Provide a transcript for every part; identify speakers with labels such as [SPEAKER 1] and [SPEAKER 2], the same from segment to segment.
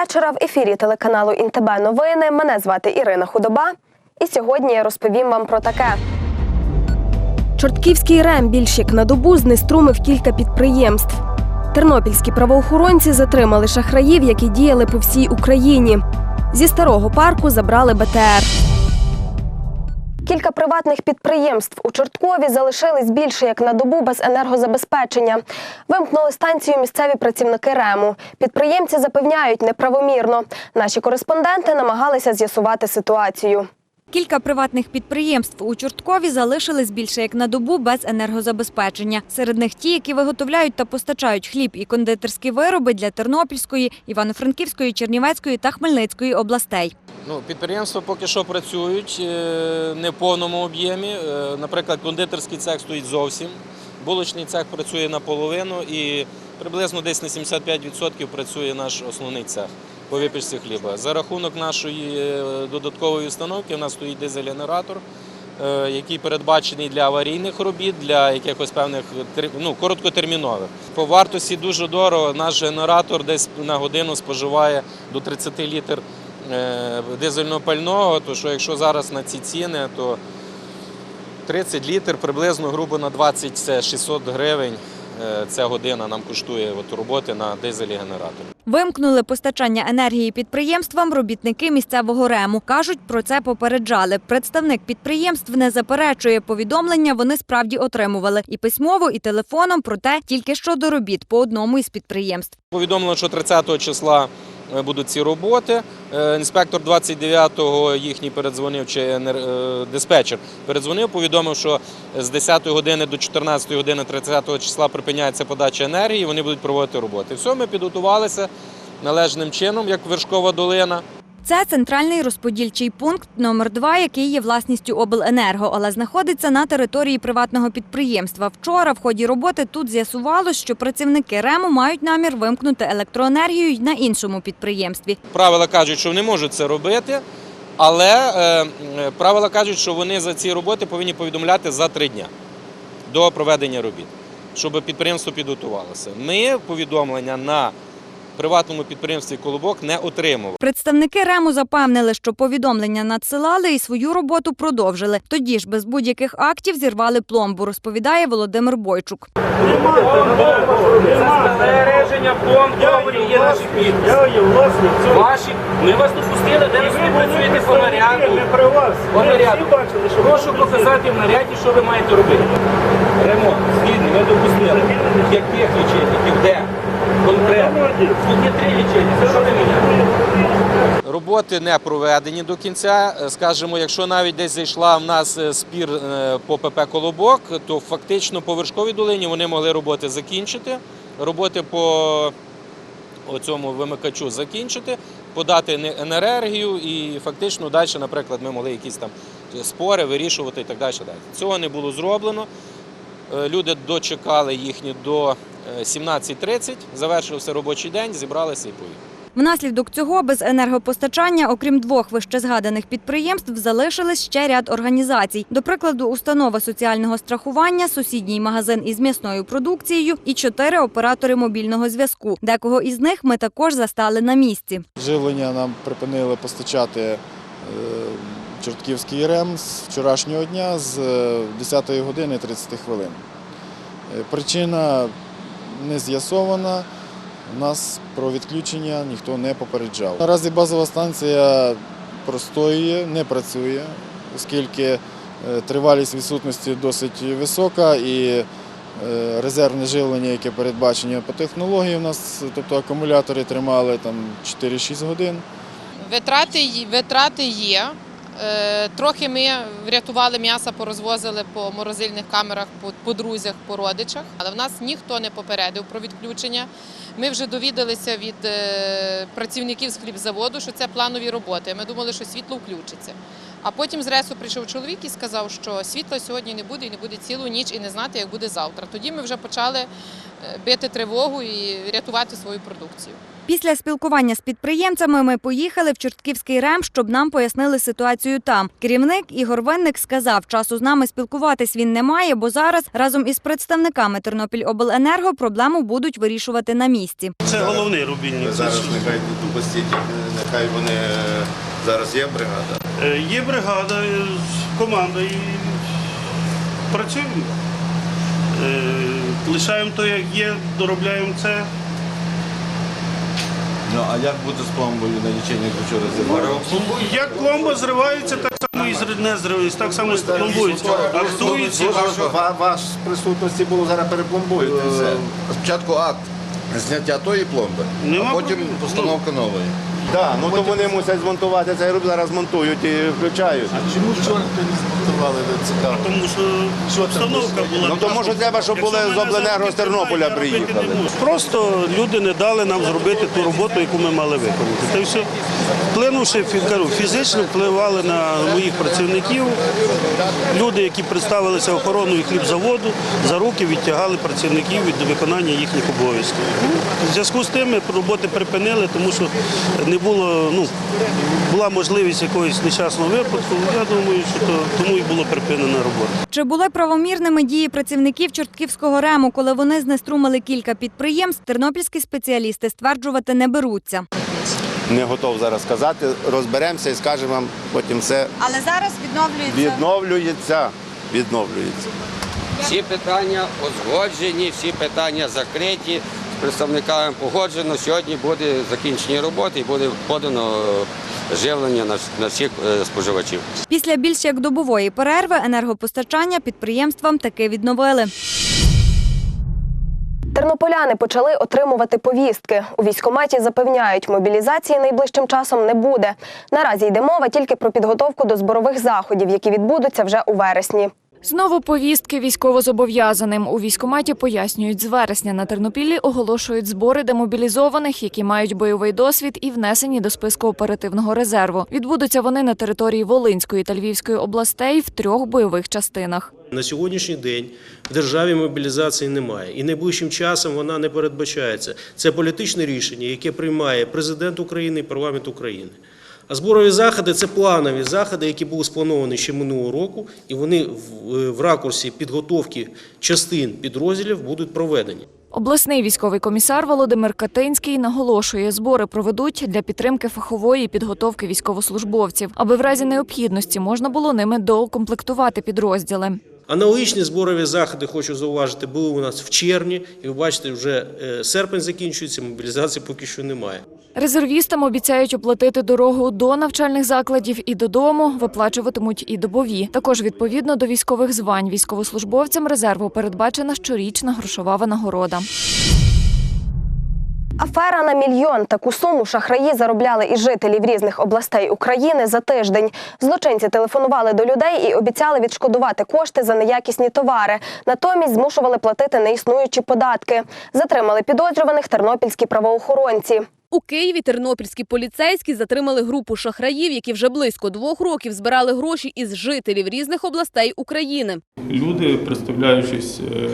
[SPEAKER 1] Вечора. В ефірі телеканалу Інтебе новини. Мене звати Ірина Худоба. І сьогодні я розповім вам про таке. Чортківський рем більш як на добу знеструмив кілька підприємств. Тернопільські правоохоронці затримали шахраїв, які діяли по всій Україні. Зі старого парку забрали БТР. Кілька приватних підприємств у Чорткові залишились більше як на добу без енергозабезпечення. Вимкнули станцію місцеві працівники РЕМу. Підприємці запевняють неправомірно. Наші кореспонденти намагалися з'ясувати ситуацію.
[SPEAKER 2] Кілька приватних підприємств у Чорткові залишились більше як на добу без енергозабезпечення. Серед них ті, які виготовляють та постачають хліб і кондитерські вироби для Тернопільської, Івано-Франківської, Чернівецької та Хмельницької областей.
[SPEAKER 3] Ну, підприємства поки що працюють е, не в повному об'ємі. Е, Наприклад, кондитерський цех стоїть зовсім, булочний цех працює наполовину і приблизно десь на 75% працює наш основний цех по випічці хліба. За рахунок нашої е, додаткової установки у нас стоїть дизель-генератор, який передбачений для аварійних робіт, для якихось певних ну, короткотермінових. По вартості дуже дорого. Наш генератор десь на годину споживає до 30 літр е, дизельного пального, то що якщо зараз на ці ціни, то 30 літр приблизно грубо на 20 це 600 гривень. е, Ця година нам коштує от, роботи на дизелі генераторі.
[SPEAKER 2] Вимкнули постачання енергії підприємствам робітники місцевого рему. Кажуть, про це попереджали. Представник підприємств не заперечує повідомлення. Вони справді отримували і письмово, і телефоном. Проте тільки щодо робіт по одному із підприємств.
[SPEAKER 3] Повідомлено, що 30 числа е, будуть ці роботи. Е, Інспектор 29-го їхній передзвонив, чи е, диспетчер передзвонив, повідомив, що з 10 години до 14 години 30 числа припиняється подача енергії, вони будуть проводити роботи. Все, ми підготувалися належним чином, як Вершкова долина.
[SPEAKER 2] Це центральний розподільчий пункт номер 2 який є власністю обленерго, але знаходиться на території приватного підприємства. Вчора в ході роботи тут з'ясувалось, що працівники РЕМу мають намір вимкнути електроенергію на іншому підприємстві.
[SPEAKER 3] Правила кажуть, що вони можуть це робити, але е, правила кажуть, що вони за ці роботи повинні повідомляти за три дні до проведення робіт, щоб підприємство підготувалося. Ми повідомлення на приватному підприємстві Колобок не отримували.
[SPEAKER 2] Представники РЕМу запевнили, що повідомлення надсилали і свою роботу продовжили. Тоді ж без будь-яких актів зірвали пломбу, розповідає Володимир Бойчук.
[SPEAKER 4] Збереження пломб договорів є наші підписи. Ваші. Ми вас допустили, де ви працюєте по наряду. По Прошу показати в наряді, що ви маєте робити. Ремонт, згідний, ми допустили. Яких лічильників? Де?
[SPEAKER 3] Роботи не проведені до кінця. Е, Скажімо, якщо навіть десь зайшла в нас е, спір е, по ПП Колобок, то фактично по Вершковій долині вони могли роботи закінчити, роботи по цьому вимикачу закінчити, подати енергію і фактично далі, наприклад, ми могли якісь там спори вирішувати і так далі. Цього не було зроблено. Е, Люди дочекали їхні до е, 17.30, завершився робочий день, зібралися і поїхали.
[SPEAKER 2] Внаслідок цього без енергопостачання, окрім двох вищезгаданих підприємств, залишились ще ряд організацій. До прикладу, установа соціального страхування, сусідній магазин із м'ясною продукцією і чотири оператори мобільного зв'язку. Декого із них ми також застали на місці.
[SPEAKER 5] Живлення нам припинили постачати е, Чортківський РЕМ з вчорашнього дня з е, 10 години 30 хвилин. Е, Причина не з'ясована. Нас про відключення ніхто не попереджав. Наразі базова станція простоює, не працює, оскільки е, тривалість відсутності досить висока і е, резервне живлення, яке передбачено по технології, у нас, тобто акумулятори тримали 4-6 годин.
[SPEAKER 6] Витрати, витрати є. Е, Трохи ми врятували м'яса, порозвозили по морозильних камерах, по, друзях, по родичах. Але в нас ніхто не попередив про відключення. Ми вже довідалися від е, працівників з хлібзаводу, що це планові роботи. Ми думали, що світло включиться. А потім з ресу прийшов чоловік і сказав, що світла сьогодні не буде і не буде цілу ніч і не знати, як буде завтра. Тоді ми вже почали бити тривогу і рятувати свою продукцію.
[SPEAKER 2] Після спілкування з підприємцями ми поїхали в Чортківський РЕМ, щоб нам пояснили ситуацію там. Керівник Ігор Винник сказав, часу з нами спілкуватись він не має, бо зараз разом із представниками Тернопільобленерго проблему будуть вирішувати на місці.
[SPEAKER 7] Це головний рубільник.
[SPEAKER 8] Зараз нехай допустіть, нехай вони е, зараз є бригада.
[SPEAKER 7] Е, Є бригада, е, команда і працюємо. Е, Лишаємо то, як є, доробляємо це.
[SPEAKER 8] Ну а як бути з пломбою на лічення ключових резервуарів?
[SPEAKER 7] Як пломба зривається, так само і не зривається, так само пломбується. Актується.
[SPEAKER 8] Ваш, ваш присутності було зараз перепломбують і все. Спочатку акт зняття тої пломби, а потім постановка нової.
[SPEAKER 9] Так, ну то вони мусять змонтувати цей руб, зараз монтують і включають.
[SPEAKER 5] А Чому вчора не змонтували цікаво?
[SPEAKER 7] Тому що обстановка була.
[SPEAKER 9] Ну то може треба, щоб були з обленерго з Тернополя приїхали.
[SPEAKER 7] Просто люди не дали нам зробити ту роботу, яку ми мали виконати. Та й все. Вплинувши кажу, фізично впливали на моїх працівників. Люди, які представилися охороною хлібзаводу, за руки відтягали працівників від виконання їхніх обов'язків. Ну, В зв'язку з тим ми роботи припинили, тому що не було, ну, була можливість якогось нещасного випадку. Я думаю, що то, тому і було припинена робота.
[SPEAKER 2] Чи були правомірними дії працівників Чортківського РЕМу, коли вони знеструмили кілька підприємств, тернопільські спеціалісти стверджувати не беруться.
[SPEAKER 9] Не готов зараз сказати. Розберемося і скажемо вам потім все
[SPEAKER 2] Але зараз відновлюється.
[SPEAKER 9] відновлюється. Відновлюється.
[SPEAKER 10] Всі питання узгоджені, всі питання закриті. З представниками погоджено. Сьогодні буде закінчені роботи і буде подано е, живлення на всіх е, споживачів.
[SPEAKER 2] Після більш як добової перерви енергопостачання підприємствам таки відновили.
[SPEAKER 1] Тернополяни почали отримувати повістки. У військкоматі запевняють, мобілізації найближчим часом не буде. Наразі йде мова тільки про підготовку до зборових заходів, які відбудуться вже у вересні.
[SPEAKER 11] Знову повістки військовозобов'язаним. У військкоматі пояснюють, з вересня на Тернопіллі оголошують збори демобілізованих, які мають бойовий досвід і внесені до списку оперативного резерву. Відбудуться вони на території Волинської та Львівської областей в трьох бойових частинах.
[SPEAKER 12] На сьогоднішній день в державі мобілізації немає і найближчим часом вона не передбачається. Це політичне рішення, яке приймає президент України і парламент України. А зборові заходи це планові заходи, які були сплановані ще минулого року, і вони в, в ракурсі підготовки частин підрозділів будуть проведені.
[SPEAKER 11] Обласний військовий комісар Володимир Катинський наголошує, збори проведуть для підтримки фахової підготовки військовослужбовців, аби в разі необхідності можна було ними доукомплектувати підрозділи.
[SPEAKER 12] Аналогічні зборові заходи, хочу зауважити, були у нас в червні, і ви бачите, вже е, серпень закінчується, мобілізації поки що немає.
[SPEAKER 11] Резервістам обіцяють оплатити дорогу до навчальних закладів і додому, виплачуватимуть і добові. Також відповідно до військових звань військовослужбовцям резерву передбачена щорічна грошова винагорода.
[SPEAKER 1] Афера на мільйон. Таку суму шахраї заробляли і жителів різних областей України за тиждень. Злочинці телефонували до людей і обіцяли відшкодувати кошти за неякісні товари. Натомість змушували платити неіснуючі податки. Затримали підозрюваних тернопільські правоохоронці.
[SPEAKER 13] У Києві тернопільські поліцейські затримали групу шахраїв, які вже близько двох років збирали гроші із жителів різних областей України.
[SPEAKER 14] Люди, представляючись е,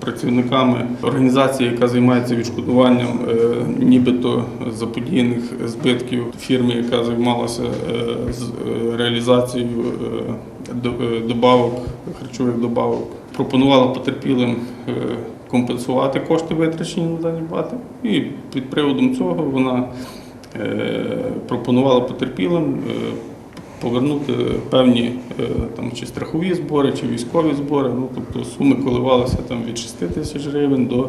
[SPEAKER 14] працівниками організації, яка займається відшкодуванням е, нібито заподіяних збитків фірмі, яка займалася е, реалізацією до- добавок, харчових добавок, пропонувала потерпілим е, компенсувати кошти, витрачені на дані бати. І під приводом цього вона е, пропонувала потерпілим е, повернути певні там чи страхові збори, чи військові збори. Ну тобто суми коливалися там від 6 тисяч гривень до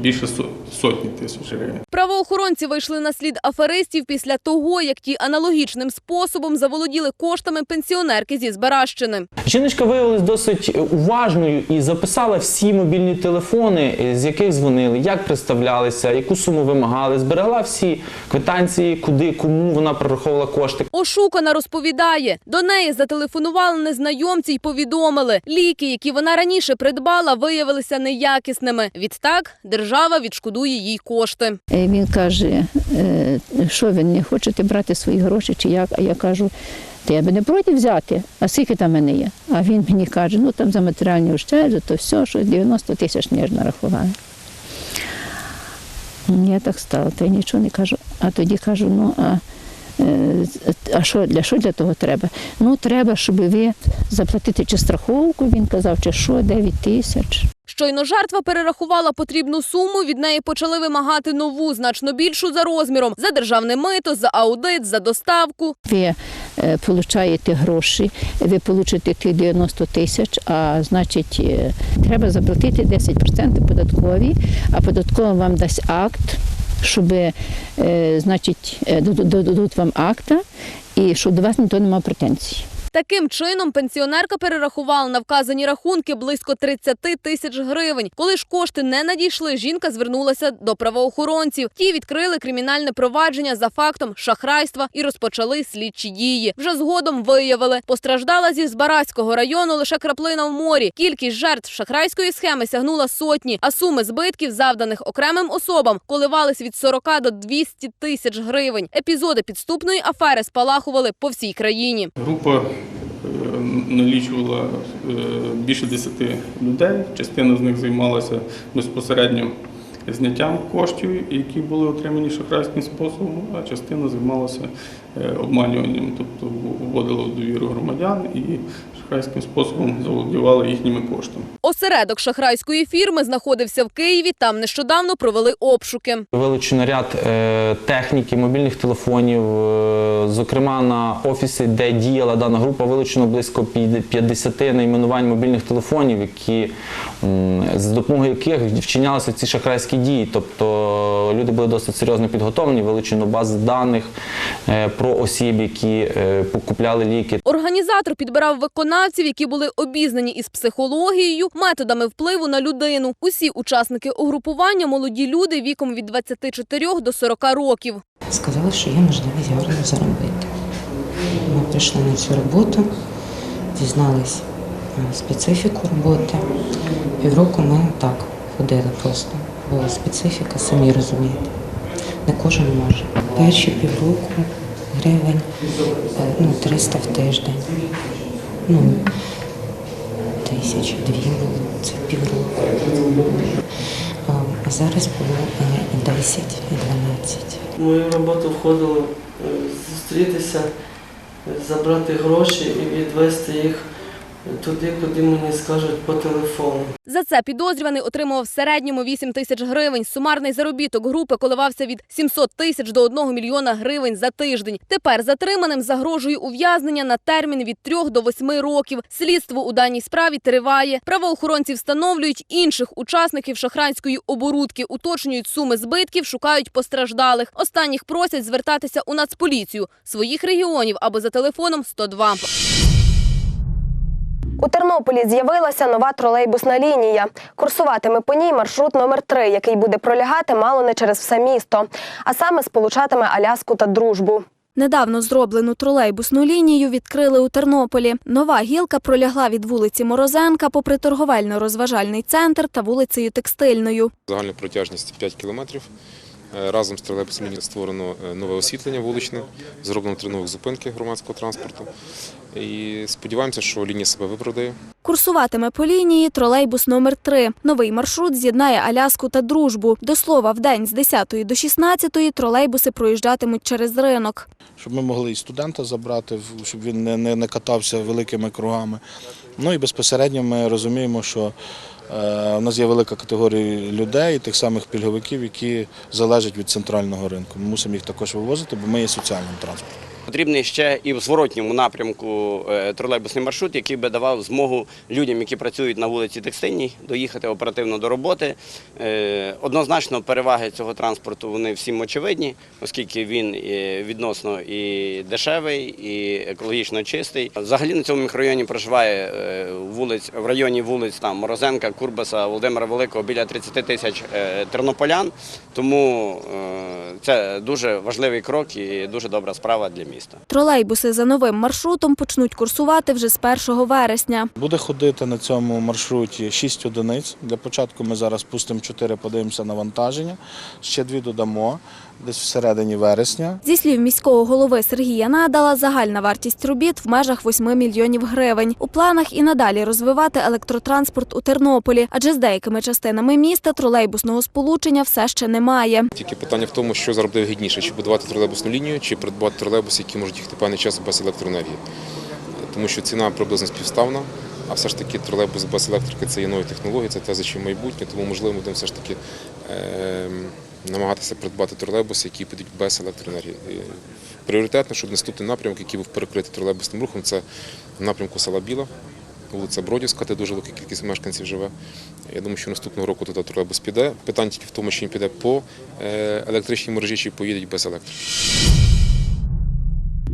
[SPEAKER 14] більше со- сотні тисяч гривень.
[SPEAKER 13] Правоохоронці вийшли на слід аферистів після того, як ті аналогічним способом заволоділи коштами пенсіонерки зі Збаращини.
[SPEAKER 4] Жіночка виявилась досить уважною і записала всі мобільні телефони, е, з яких дзвонили, як представлялися, яку суму вимагали, зберегла всі квитанції, куди, кому вона прораховувала кошти.
[SPEAKER 13] Ошукана розповідає, до неї зателефонували незнайомці й повідомили, ліки, які вона раніше придбала, виявилися неякісними. Відтак держава відшкодує їй кошти.
[SPEAKER 15] Він каже, е, що ви не хочете брати свої гроші чи як? А я кажу, та я би не проти взяти, а скільки там мене є? А він мені каже, ну там за матеріальні ущерби, то все, що 90 тисяч ніж нарахували. Я так стала, то й нічого не кажу. А тоді кажу, ну а, а що для що для того треба? Ну, треба, щоб ви заплатити чи страховку, він казав, чи що, 9 тисяч.
[SPEAKER 13] Щойно жертва перерахувала потрібну суму, від неї почали вимагати нову, значно більшу за розміром, за державне мито, за аудит, за доставку.
[SPEAKER 15] Ви е, получаєте гроші, ви получите ті 90 тисяч, а значить, е, треба заплатити 10% податкові, а податкова вам дасть акт, щоб, е, значить, е, дадуть вам акта, і щоб до вас ніхто не мав претензій.
[SPEAKER 13] Таким чином, пенсіонерка перерахувала на вказані рахунки близько 30 тисяч гривень. Коли ж кошти не надійшли, жінка звернулася до правоохоронців. Ті відкрили кримінальне провадження за фактом шахрайства і розпочали слідчі дії. Вже згодом виявили, постраждала зі Збаразького району лише краплина в морі. Кількість жертв шахрайської схеми сягнула сотні, а суми збитків, завданих окремим особам, коливались від 40 до 200 тисяч гривень. Епізоди підступної афери спалахували по всій країні.
[SPEAKER 14] Група налічувала е, більше 10 людей. Частина з них займалася безпосередньо зняттям коштів, які були отримані шахрайським способом, а частина займалася е, обманюванням, тобто вводила в довіру громадян і шахрайським способом заволодівала їхніми коштами.
[SPEAKER 13] Осередок шахрайської фірми знаходився в Києві. Там нещодавно провели обшуки.
[SPEAKER 4] Вилучено ряд е, техніки, мобільних телефонів. е, Зокрема, на офісі, де діяла дана група, вилучено близько під- 50 найменувань мобільних телефонів, які, з допомогою яких вчинялися ці шахрайські дії. Тобто люди були досить серйозно підготовлені, вилучено бази даних е, про осіб, які е, покупляли ліки.
[SPEAKER 13] Організатор підбирав виконавців, які були обізнані із психологією, методами впливу на людину. Усі учасники угрупування молоді люди віком від 24 до 40 років.
[SPEAKER 16] Сказали, що є можливість гарно заробити. Ми прийшли на цю роботу, дізнались е, специфіку роботи. Півроку ми так ходили просто, бо специфіка, самі розумієте, не кожен може. Перші півроку гривень е, ну, 300 в тиждень. Ну, тисячі дві було, це півроку. А зараз було і 10, і 12.
[SPEAKER 17] В мою роботу входило е, зустрітися, е, забрати гроші і відвести їх туди, куди мені скажуть по телефону.
[SPEAKER 13] За це підозрюваний отримував в середньому 8 тисяч гривень. Сумарний заробіток групи коливався від 700 тисяч до 1 мільйона гривень за тиждень. Тепер затриманим загрожує ув'язнення на термін від 3 до 8 років. Слідство у даній справі триває. Правоохоронці встановлюють інших учасників шахрайської оборудки, уточнюють суми збитків, шукають постраждалих. Останніх просять звертатися у Нацполіцію своїх регіонів або за телефоном 102.
[SPEAKER 1] У Тернополі з'явилася нова тролейбусна лінія. Курсуватиме по ній маршрут номер 3 який буде пролягати мало не через все місто, а саме сполучатиме Аляску та Дружбу.
[SPEAKER 18] Недавно зроблену тролейбусну лінію відкрили у Тернополі. Нова гілка пролягла від вулиці Морозенка попри торговельно-розважальний центр та вулицею Текстильною.
[SPEAKER 19] Загальна протяжність 5 кілометрів. Е, Разом з тролейбусом лінії створено е, нове освітлення вуличне, зроблено три нових зупинки громадського транспорту. І сподіваємося, що лінія себе виправдає.
[SPEAKER 18] Курсуватиме по лінії тролейбус номер 3 Новий маршрут з'єднає Аляску та Дружбу. До слова, в день з 10 до 16 тролейбуси проїжджатимуть через ринок.
[SPEAKER 20] щоб ми могли і студента забрати, щоб він не, не, не катався великими кругами. Ну і безпосередньо ми розуміємо, що е, у нас є велика категорія людей, тих самих пільговиків, які залежать від центрального ринку. Ми мусимо їх також вивозити, бо ми є соціальним транспортом.
[SPEAKER 21] Потрібний ще і в зворотньому напрямку е, тролейбусний маршрут, який би давав змогу людям, які працюють на вулиці Текстильній, доїхати оперативно до роботи. Е, Однозначно переваги цього транспорту вони всім очевидні, оскільки він е, відносно і дешевий, і екологічно чистий. Взагалі на цьому мікрорайоні проживає вулиць в районі вулиць там Морозенка, Курбаса, Володимира Великого біля 30 тисяч тернополян. Тому це дуже важливий крок і дуже добра справа для міста.
[SPEAKER 18] Тролейбуси за новим маршрутом почнуть курсувати вже з 1 вересня.
[SPEAKER 20] Буде ходити на цьому маршруті 6 одиниць. Для початку ми зараз пустимо 4, подивимося навантаження, ще дві додамо. Десь всередині вересня.
[SPEAKER 18] Зі слів міського голови Сергія Надала, загальна вартість робіт в межах 8 мільйонів гривень. У планах і надалі розвивати електротранспорт у Тернополі, адже з деякими частинами міста тролейбусного сполучення все ще немає.
[SPEAKER 19] Тільки питання в тому, що зараз буде вигідніше, чи будувати тролейбусну лінію, чи придбати тролейбуси, які можуть їхати певний час без електроенергії. Тому що ціна приблизно співставна, а все ж таки тролейбус без електрики це є нові технології, це те, за чим майбутнє, тому можливо ми будемо все ж таки е, намагатися придбати тролейбуси, які підуть без електроенергії. Пріоритетно, щоб наступний напрямок, який був перекритий тролейбусним рухом, це в напрямку села Біла, вулиця Бродівська, де дуже велика кількість мешканців живе. Я думаю, що наступного року туди тролейбус піде. Питання тільки в тому, чи він піде по е, електричній мережі, чи поїдуть без електрики.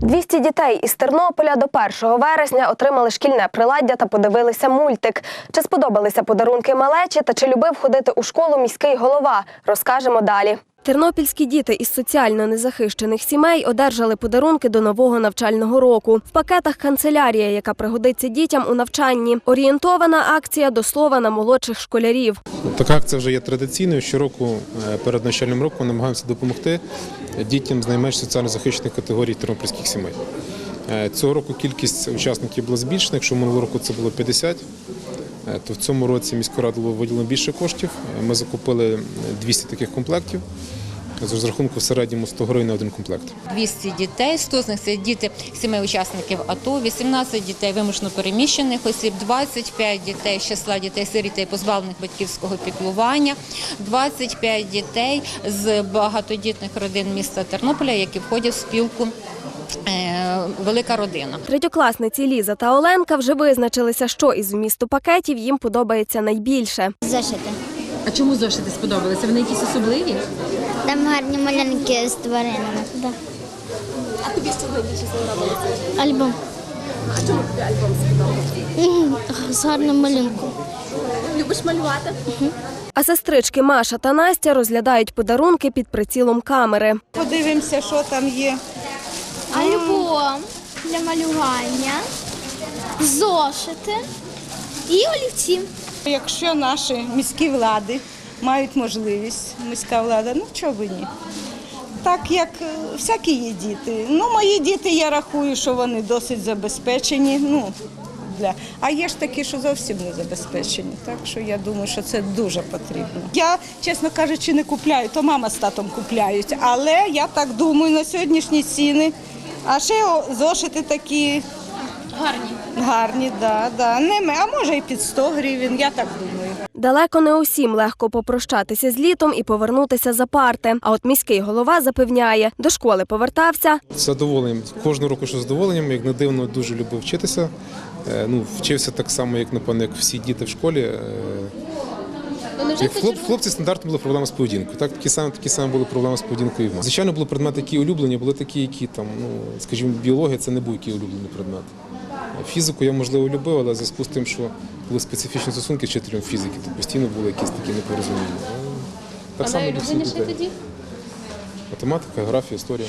[SPEAKER 1] 200 дітей із Тернополя до 1 вересня отримали шкільне приладдя та подивилися мультик. Чи сподобалися подарунки малечі та чи любив ходити у школу міський голова? Розкажемо далі. Тернопільські діти із соціально незахищених сімей одержали подарунки до нового навчального року. В пакетах канцелярія, яка пригодиться дітям у навчанні. Орієнтована акція до слова на молодших школярів.
[SPEAKER 22] Така акція вже є традиційною. Щороку е, перед навчальним роком намагаємося допомогти дітям з найменш соціально захищених категорій тернопільських сімей. Е, Цього року кількість учасників була збільшена. Якщо минулого року це було 50, е, то в цьому році міська рада було виділено більше коштів. Е, Ми закупили 200 таких комплектів з розрахунку в середньому 100 гривень на один комплект.
[SPEAKER 23] 200 дітей, 100 з них це діти сімей учасників АТО, 18 дітей вимушено переміщених осіб, 25 дітей з числа дітей сирітей позбавлених батьківського піклування, 25 дітей з багатодітних родин міста Тернополя, які входять в спілку е, Велика родина.
[SPEAKER 1] Третьокласниці Ліза та Оленка вже визначилися, що із вмісту пакетів їм подобається найбільше.
[SPEAKER 24] Зошити.
[SPEAKER 25] А чому зошити сподобалися? Вони якісь особливі?
[SPEAKER 24] Там гарні малянки з тваринами. Да.
[SPEAKER 18] А тобі що найбільше сподобалося?
[SPEAKER 24] Альбом.
[SPEAKER 18] А чому тобі альбом сподобався?
[SPEAKER 24] З гарним малюнком.
[SPEAKER 18] Любиш малювати? А сестрички Маша та Настя розглядають подарунки під прицілом камери.
[SPEAKER 26] Подивимося, що там є.
[SPEAKER 24] Альбом для малювання, зошити і олівці.
[SPEAKER 26] Якщо наші міські влади мають можливість, міська влада, ну чого би ні. Так як е, всякі є діти. Ну, мої діти, я рахую, що вони досить забезпечені. Ну, для... А є ж такі, що зовсім не забезпечені. Так що я думаю, що це дуже потрібно. Я, чесно кажучи, не купляю, то мама з татом купляють. Але я так думаю, на сьогоднішні ціни. А ще зошити такі
[SPEAKER 24] Гарні.
[SPEAKER 26] гарні, да, да. А може і під 100 гривень, я так думаю.
[SPEAKER 1] Далеко не усім легко попрощатися з літом і повернутися за парти. А от міський голова запевняє, до школи повертався.
[SPEAKER 22] З задоволенням. Кожного року що з задоволенням, як не дивно, дуже любив вчитися. Е, Ну, вчився так само, як напевно, як всі діти в школі. Е, Як хлоп, хлопці стандартно були проблеми з поведінкою. Так, такі самі, такі самі були проблеми з поведінкою і в мене. Звичайно, були предмети, які улюблені, були такі, які там, ну, скажімо, біологія це не був який улюблений предмет. Фізику я, можливо, любив, але в зв'язку з тим, що були специфічні стосунки з вчителем фізики, то постійно були якісь такі непорозуміння. Ну, Так для всіх дітей. Математика, географія, історія.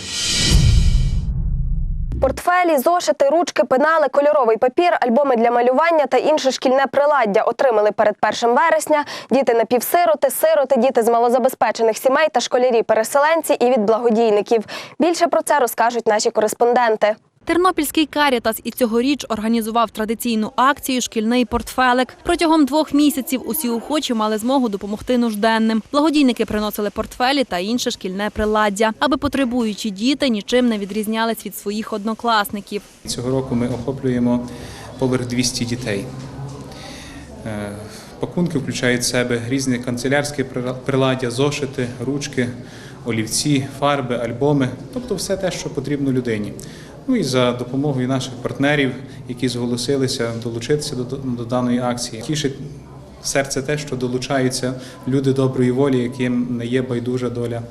[SPEAKER 1] Портфелі, зошити, ручки, пенали, кольоровий папір, альбоми для малювання та інше шкільне приладдя отримали перед 1 вересня діти напівсироти, сироти, діти з малозабезпечених сімей та школярі-переселенці і від благодійників. Більше про це розкажуть наші кореспонденти.
[SPEAKER 2] Тернопільський карітас і цьогоріч організував традиційну акцію Шкільний портфелик. Протягом двох місяців усі охочі мали змогу допомогти нужденним. Благодійники приносили портфелі та інше шкільне приладдя, аби потребуючі діти нічим не відрізнялись від своїх однокласників.
[SPEAKER 27] Цього року ми охоплюємо поверх 200 дітей. Е, Пакунки включають в себе різні канцелярські прила- приладдя, зошити, ручки, олівці, фарби, альбоми, тобто все те, що потрібно людині. Ну і за допомогою наших партнерів, які зголосилися долучитися до, до даної акції. Тішить серце те, що долучаються люди доброї волі, яким не є байдужа доля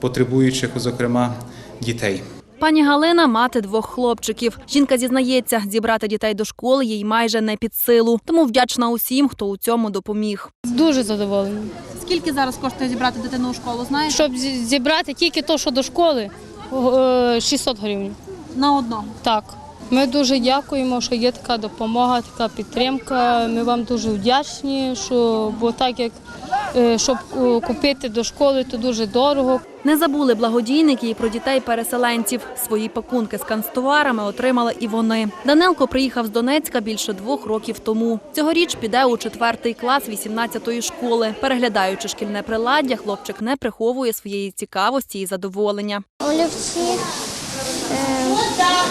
[SPEAKER 27] потребуючих, зокрема дітей.
[SPEAKER 2] Пані Галина мати двох хлопчиків. Жінка зізнається, зібрати дітей до школи їй майже не під силу. Тому вдячна усім, хто у цьому допоміг.
[SPEAKER 28] Дуже задоволені.
[SPEAKER 25] Скільки зараз коштує зібрати дитину у школу, знаєш?
[SPEAKER 28] Щоб зібрати тільки то, що до школи, е, 600 гривень.
[SPEAKER 25] На одного?
[SPEAKER 28] Так. Ми дуже дякуємо, що є така допомога, така підтримка. Ми вам дуже вдячні, що бо так як Е, Щоб е, купити до школи, то дуже дорого.
[SPEAKER 29] Не забули благодійники і про дітей-переселенців. Свої пакунки з канцтоварами отримали і вони. Данилко приїхав з Донецька більше двох років тому. Цьогоріч піде у четвертий клас 18-ї школи. Переглядаючи шкільне приладдя, хлопчик не приховує своєї цікавості і задоволення.
[SPEAKER 24] Олівці,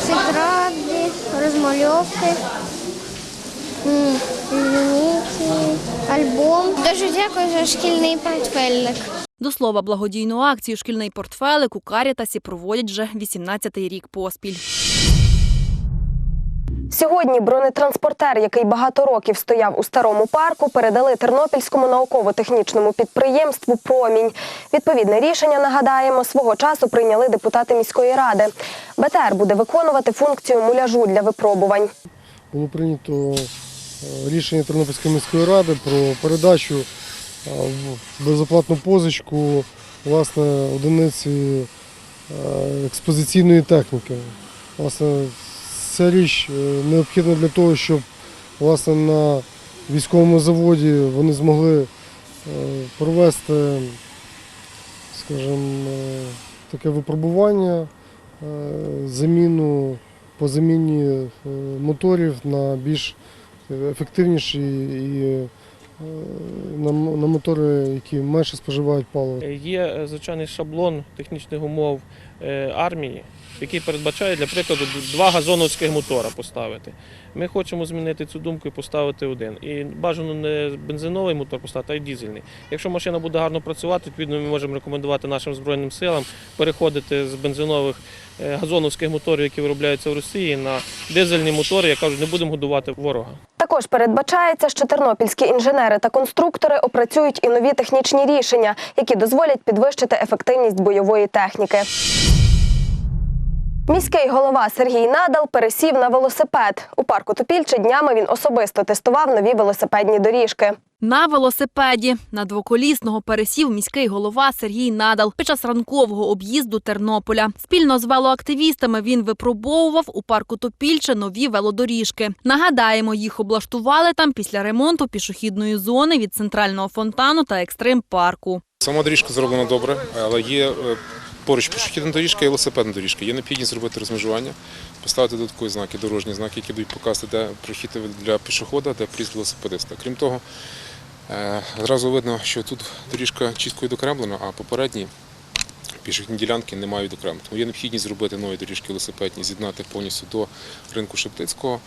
[SPEAKER 24] тетради, розмальовки, лінійки, альбом. Дуже дякую за шкільний портфельник.
[SPEAKER 29] До слова, благодійну акцію «Шкільний портфелик» у Карітасі проводять вже 18-й рік поспіль.
[SPEAKER 1] Сьогодні бронетранспортер, який багато років стояв у старому парку, передали Тернопільському науково-технічному підприємству Промінь. Відповідне рішення нагадаємо свого часу прийняли депутати міської ради. БТР буде виконувати функцію муляжу для випробувань.
[SPEAKER 30] було прийнято е, рішення Тернопільської міської ради про передачу е, в безоплатну позичку власне одиниці е, експозиційної техніки. Власне, ця річ е, необхідна для того, щоб власне на військовому заводі вони змогли е, провести, скажімо, е, таке випробування, заміну по заміні моторів на більш ефективніші і на, мотори, які менше споживають паливо.
[SPEAKER 6] Є звичайний шаблон технічних умов армії, який передбачає, для прикладу, два газоновських мотора поставити. Ми хочемо змінити цю думку і поставити один. І бажано не бензиновий мотор поставити, а й дізельний. Якщо машина буде гарно працювати, відповідно ми можемо рекомендувати нашим Збройним силам переходити з бензинових е, газоновських моторів, які виробляються в Росії, на дизельні мотори, як кажуть, не будемо годувати ворога.
[SPEAKER 1] Також передбачається, що тернопільські інженери та конструктори опрацюють і нові технічні рішення, які дозволять підвищити ефективність бойової техніки. Міський голова Сергій Надал пересів на велосипед. У парку Топільче днями він особисто тестував нові велосипедні доріжки.
[SPEAKER 29] На велосипеді на двоколісного пересів міський голова Сергій Надал під час ранкового об'їзду Тернополя. Спільно з велоактивістами він випробовував у парку Топільче нові велодоріжки. Нагадаємо, їх облаштували там після ремонту пішохідної зони від центрального фонтану та екстрим парку.
[SPEAKER 22] Сама доріжка зроблена добре, але є е, поруч пішохідна доріжка і велосипедна доріжка. Є необхідність зробити розмежування, поставити додаткові знаки, дорожні знаки, які будуть показувати, де прохід для пішохода, де приїзд велосипедиста. Крім того, е, зразу видно, що тут доріжка чітко відокремлена, а попередні пішохідні ділянки не мають окремо. Тому є необхідність зробити нові доріжки велосипедні, з'єднати повністю до ринку Шептицького,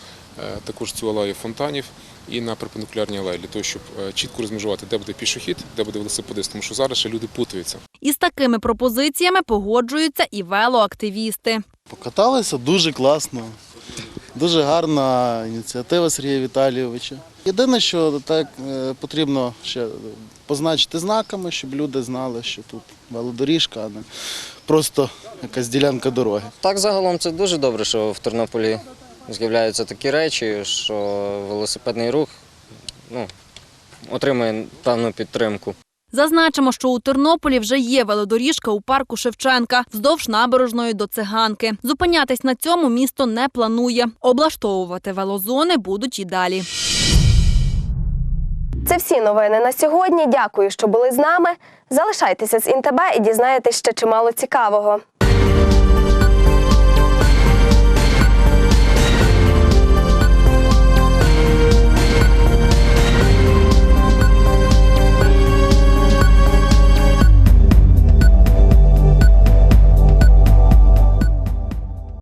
[SPEAKER 22] також цю алею фонтанів і на перпендикулярній алеї, для того, щоб е, чітко розмежувати, де буде пішохід, де буде велосипедист, тому що зараз ще люди путаються.
[SPEAKER 29] Із такими пропозиціями погоджуються і велоактивісти.
[SPEAKER 31] Покаталися дуже класно. Дуже гарна ініціатива Сергія Віталійовича. Єдине, що так е, потрібно ще позначити знаками, щоб люди знали, що тут велодоріжка, а не просто якась ділянка дороги.
[SPEAKER 32] Так, загалом це дуже добре, що в Тернополі з'являються такі речі, що велосипедний рух ну, отримує певну підтримку.
[SPEAKER 29] Зазначимо, що у Тернополі вже є велодоріжка у парку Шевченка вздовж набережної до циганки. Зупинятись на цьому місто не планує. Облаштовувати велозони будуть і далі.
[SPEAKER 1] Це всі новини на сьогодні. Дякую, що були з нами. Залишайтеся з Інтебе і дізнаєтесь ще чимало цікавого.